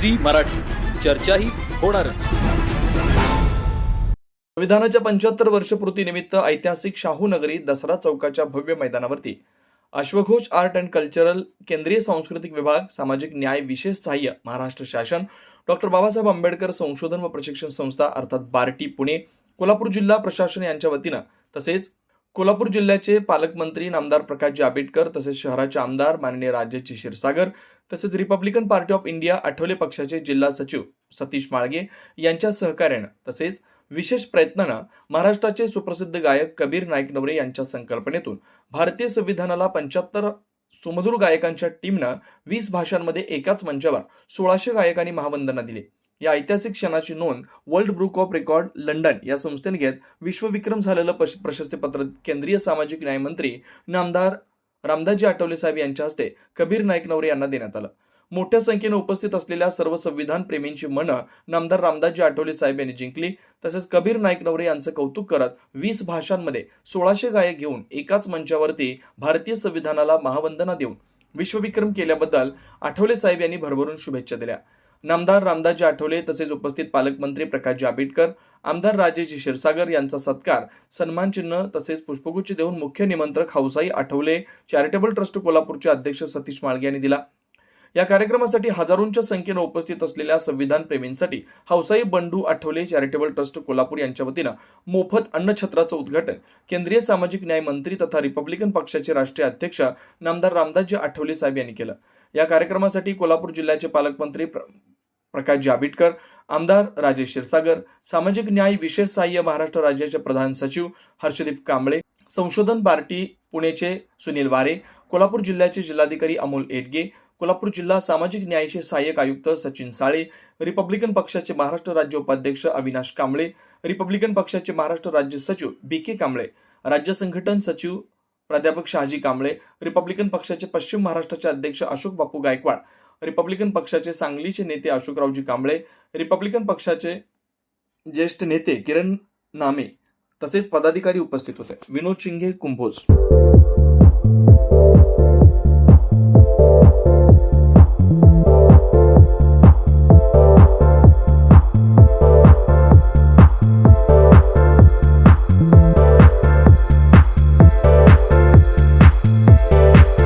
Zee Marathi. चर्चाही होणारच. संविधानाच्या पंच्याहत्तर वर्षपूर्तीनिमित्त ऐतिहासिक शाहू नगरी दसरा चौकाच्या भव्य मैदानावरती. अश्वघोष आर्ट अँड कल्चरल केंद्रीय सांस्कृतिक विभाग सामाजिक न्याय विशेष सहाय्य महाराष्ट्र शासन डॉक्टर बाबासाहेब आंबेडकर संशोधन व प्रशिक्षण संस्था अर्थात बार्टी पुणे कोल्हापूर जिल्हा प्रशासन यांच्या वतीनं तसेच कोल्हापूर जिल्ह्याचे पालकमंत्री नामदार प्रकाशजी आंबेडकर तसेच शहराचे आमदार माननीय राजेश क्षीरसागर तसेच Republican Party of India Athawale पक्षाचे जिल्हा सचिव सतीश माळगे यांच्या सहकार्यानं तसेच विशेष प्रयत्नानं महाराष्ट्राचे सुप्रसिद्ध गायक कबीर नाईक नवरे यांच्या संकल्पनेतून भारतीय संविधानाला पंच्याहत्तर सुमधुर गायकांच्या टीमनं वीस भाषांमध्ये एकाच मंचावर सोळाशे गायकांनी महावंदना दिली. या ऐतिहासिक क्षणाची नोंद World Book of Record London या संस्थेने घेत विश्वविक्रम झालेलं प्रशस्तीपत्र केंद्रीय सामाजिक न्याय मंत्री नामदार रामदासजी आठवले साहेब यांच्या हस्ते कबीर नाईक नवरे यांना देण्यात आलं. मोठ्या संख्येने उपस्थित असलेल्या सर्व संविधान प्रेमींची मनं नामदार रामदासजी आठवले साहेब यांनी जिंकली. तसेच कबीर नाईक नवरे यांचं कौतुक करत वीस भाषांमध्ये सोळाशे गायक घेऊन एकाच मंचावरती भारतीय संविधानाला महावंदना देऊन विश्वविक्रम केल्याबद्दल आठवले साहेब यांनी भरभरून शुभेच्छा दिल्या. नामदार रामदासजी आठवले तसेच उपस्थित पालकमंत्री प्रकाशजी आंबेडकर आमदार राजेश क्षीरसागर यांचा सत्कार सन्मान चिन्ह तसेच पुष्पगुच्छ देऊन मुख्य निमंत्रक हौसाई आठवले चॅरिटेबल ट्रस्ट कोल्हापूरचे अध्यक्ष सतीश माळगे यांनी दिला. या कार्यक्रमासाठी हजारोंच्या संख्येनं उपस्थित असलेल्या संविधान प्रेमींसाठी हौसाई बंडू आठवले चॅरिटेबल ट्रस्ट कोल्हापूर यांच्या वतीनं मोफत अन्नछत्राचं उद्घाटन केंद्रीय सामाजिक न्याय मंत्री तथा रिपब्लिकन पक्षाचे राष्ट्रीय अध्यक्ष नामदार रामदासजी आठवले साहेब यांनी केलं. या कार्यक्रमासाठी कोल्हापूर जिल्ह्याचे पालकमंत्री प्रकाश जाबिटकर आमदार राजेश क्षीरसागर सामाजिक न्याय विशेष सहाय्य महाराष्ट्र राज्याचे प्रधान सचिव हर्षदीप कांबळे संशोधन पार्टी पुणेचे सुनील वारे कोल्हापूर जिल्ह्याचे जिल्हाधिकारी अमोल एटगे कोल्हापूर जिल्हा सामाजिक न्यायाचे सहाय्यक आयुक्त सचिन साळे रिपब्लिकन पक्षाचे महाराष्ट्र राज्य उपाध्यक्ष अविनाश कांबळे रिपब्लिकन पक्षाचे महाराष्ट्र राज्य सचिव बी के कांबळे राज्य संघटन सचिव प्राध्यापक शहाजी कांबळे रिपब्लिकन पक्षाचे पश्चिम महाराष्ट्राचे अध्यक्ष अशोक बापू गायकवाड रिपब्लिकन पक्षाचे सांगलीचे नेते अशोकरावजी कांबळे रिपब्लिकन पक्षाचे ज्येष्ठ नेते किरण नामे तसेच पदाधिकारी उपस्थित होते. विनोद शिंगे कुंभोज.